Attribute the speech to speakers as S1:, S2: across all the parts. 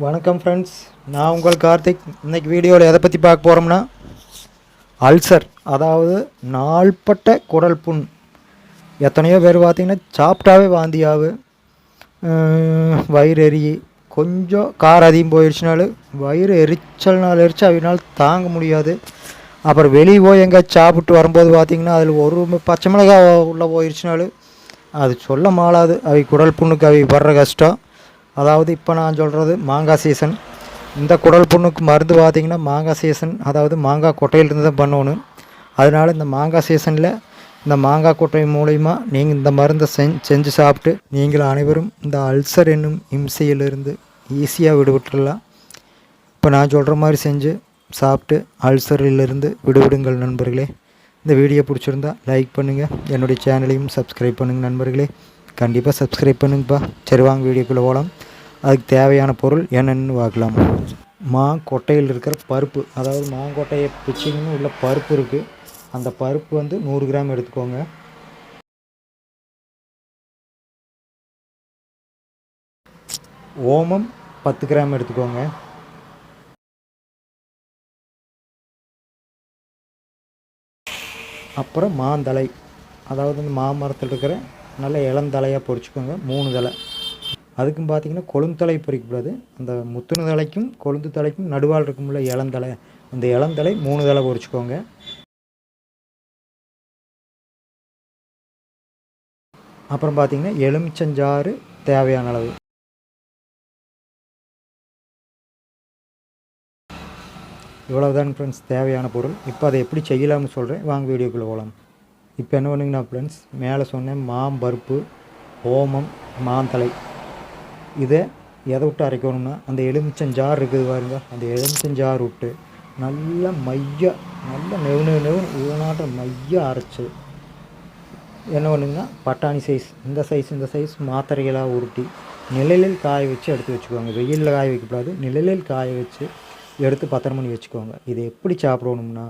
S1: வணக்கம் ஃப்ரெண்ட்ஸ் நான் உங்கள் கார்த்திக். இன்னைக்கு வீடியோவில் எதை பற்றி பார்க்க போகிறோம்னா அல்சர் அதாவது நாள்பட்ட குடல் புண். எத்தனையோ பேர் பார்த்திங்கன்னா சாப்பிட்டாவே வாந்தியாவு வயிறு எரி. கொஞ்சம் கார் அதிகம் போயிடுச்சுனாலும் வயிறு எரிச்சல் நாள் எரிச்சு அவனால் தாங்க முடியாது. அப்புறம் வெளியே போய் எங்கேயாச்சும் சாப்பிட்டு வரும்போது பார்த்திங்கன்னா அதில் ஒரு பச்சை மிளகா உள்ளே போயிடுச்சுனாலும் அது சொல்ல மாளாது. அவை குடல் புண்ணுக்கு அவை வர்ற கஷ்டம். அதாவது இப்போ நான் சொல்கிறது மாங்காய் சீசன் இந்த குடல் புண்ணுக்கு மருந்து பார்த்திங்கன்னா மாங்காய் சீசன் அதாவது மாங்காய் கொட்டையிலிருந்து தான் பண்ணணும். அதனால் இந்த மாங்காய் சீசனில் இந்த மாங்காய் கொட்டை மூலயமா நீங்கள் இந்த மருந்தை செஞ் செஞ்சு சாப்பிட்டு நீங்கள் அனைவரும் இந்த அல்சர் என்னும் இம்சையிலிருந்து ஈஸியாக விடுபட்டுடலாம். இப்போ நான் சொல்கிற மாதிரி செஞ்சு சாப்பிட்டு அல்சரிலிருந்து விடுவிடுங்கள் நண்பர்களே. இந்த வீடியோ பிடிச்சிருந்தா லைக் பண்ணுங்கள் என்னுடைய சேனலையும் சப்ஸ்கிரைப் பண்ணுங்கள் நண்பர்களே. கண்டிப்பாக சப்ஸ்கிரைப் பண்ணுங்கப்பா. சரி வாங்க வீடியோக்குள்ளே போகலாம் அதுக்கு தேவையான பொருள் என்னென்னு பார்க்கலாம். மா கொட்டையில் இருக்கிற பருப்பு. அதாவது மாங்கொட்டையை பிச்சிங்கன்னு உள்ள பருப்பு இருக்குது அந்த பருப்பு வந்து நூறு கிராம் எடுத்துக்கோங்க. ஓமம் பத்து கிராம் எடுத்துக்கோங்க. அப்புறம் மாந்தலை. அதாவது இந்த மாமரத்தில் இருக்கிற நல்ல இளந்தலையாக பொரிச்சுக்கோங்க. மூணு தலை. அதுக்கும் பார்த்தீங்கன்னா கொழுந்தலை பொறிக்கப்படுது அந்த முத்துன தலைக்கும் கொழுந்து தலைக்கும் நடுவால் இருக்கும்ல இளந்தலை. அந்த இளந்தலை மூணு தலை பொறிச்சிக்கோங்க. அப்புறம் பார்த்தீங்கன்னா எலுமிச்சஞ்சாறு தேவையான அளவு. இவ்வளவுதான் ஃப்ரெண்ட்ஸ் தேவையான பொருள். இப்போ அதை எப்படி செய்யலாம்னு சொல்கிறேன் வாங்க வீடியோக்குள்ளே போகலாம் இப்போ என்ன பண்ணுங்கன்னா ஃப்ரெண்ட்ஸ் மேலே சொன்னேன் மாம்பருப்பு ஓமம் மாந்தலை. இதை எதை விட்டு அரைக்கணும்னா அந்த எலுமிச்சஞ்சாறு இருக்குது பாருங்க. அந்த எலுமிச்சஞ்சாறு விட்டு நல்லா மைய நல்லா நெவு நெவு நெவு ஊனாட்டம் மைய அரைச்சி என்ன பண்ணுங்கன்னா பட்டாணி சைஸ் இந்த சைஸ் இந்த சைஸ் மாத்திரைகளாக உருட்டி நிழலில் காய வச்சு எடுத்து வச்சுக்கோங்க. வெயிலில் காய வைக்கக்கூடாது. நிழலில் காய வச்சு எடுத்து பத்தரை மணி வச்சுக்கோங்க. இதை எப்படி சாப்பிடணும்னா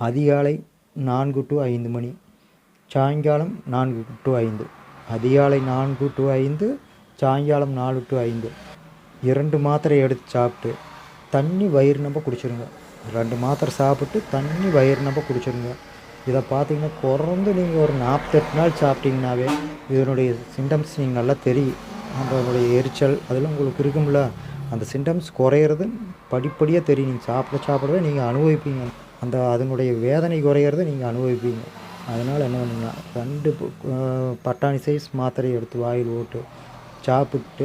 S1: அதிகாலை நான்கு டு ஐந்து மணி சாயங்காலம் நான்கு டு ஐந்து அதிகாலை நான்கு டு ஐந்து சாயங்காலம் நாலு டு ஐந்து. இரண்டு மாத்திரை எடுத்து சாப்பிட்டு தண்ணி வயிறு நம்ப குடிச்சிருங்க. ரெண்டு மாத்திரை சாப்பிட்டு தண்ணி வயிறு நம்ப குடிச்சிருங்க. இதை பார்த்தீங்கன்னா குறைந்து நீங்கள் ஒரு நாற்பத்தெட்டு நாள் சாப்பிட்டீங்கனாவே இதனுடைய சிம்டம்ஸ் நீங்கள் நல்லா தெரியும். அதனுடைய எரிச்சல் அதெல்லாம் உங்களுக்கு இருக்கும்ல. அந்த சிம்டம்ஸ் குறையிறது படிப்படியாக தெரியும். நீங்கள் சாப்பிட சாப்பிடவே நீங்கள் அனுபவிப்பீங்க. அந்த அதனுடைய வேதனை குறையிறத நீங்கள் அனுபவிப்பீங்க. அதனால் என்ன பண்ணுங்கன்னா ரெண்டு பட்டாணி சைஸ் மாத்திரை எடுத்து வாயில் ஓட்டு சாப்பிட்டு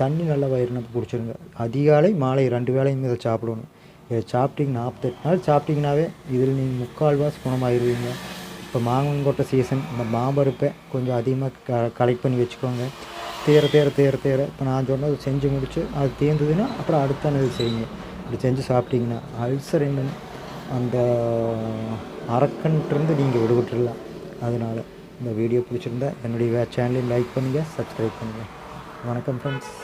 S1: தண்ணி நல்லா வயிறு நம்ப குடிச்சிருங்க. அதிகாலை மாலை ரெண்டு வேளையும் இதை சாப்பிடணும். இதை சாப்பிட்டீங்க நாற்பத்தெட்டு நாள் சாப்பிட்டிங்கனாவே இதில் நீங்கள் முக்கால்வாசி குணமாயிருவீங்க. இப்போ மாங்கொட்டை சீசன் இந்த மாம்பருப்பை கொஞ்சம் அதிகமாக க கலெக்ட் பண்ணி வச்சுக்கோங்க. தேர தேர தேர தேர. இப்போ நான் சொன்னது செஞ்சு முடிச்சு அது தீர்ந்ததுன்னா அப்புறம் அடுத்த நாள் செய்யுங்க. இப்படி செஞ்சு சாப்பிட்டீங்கன்னா அல்சர் என்னன்னு அந்த அரக்கன்ட்டிருந்து நீங்கள் விடுபட்டுடலாம். அதனால் இந்த வீடியோ பிடிச்சிருந்தா என்னுடைய சேனலையும் லைக் பண்ணுங்கள் சப்ஸ்கிரைப் பண்ணுங்கள் வணக்கம் ஃப்ரெண்ட்ஸ்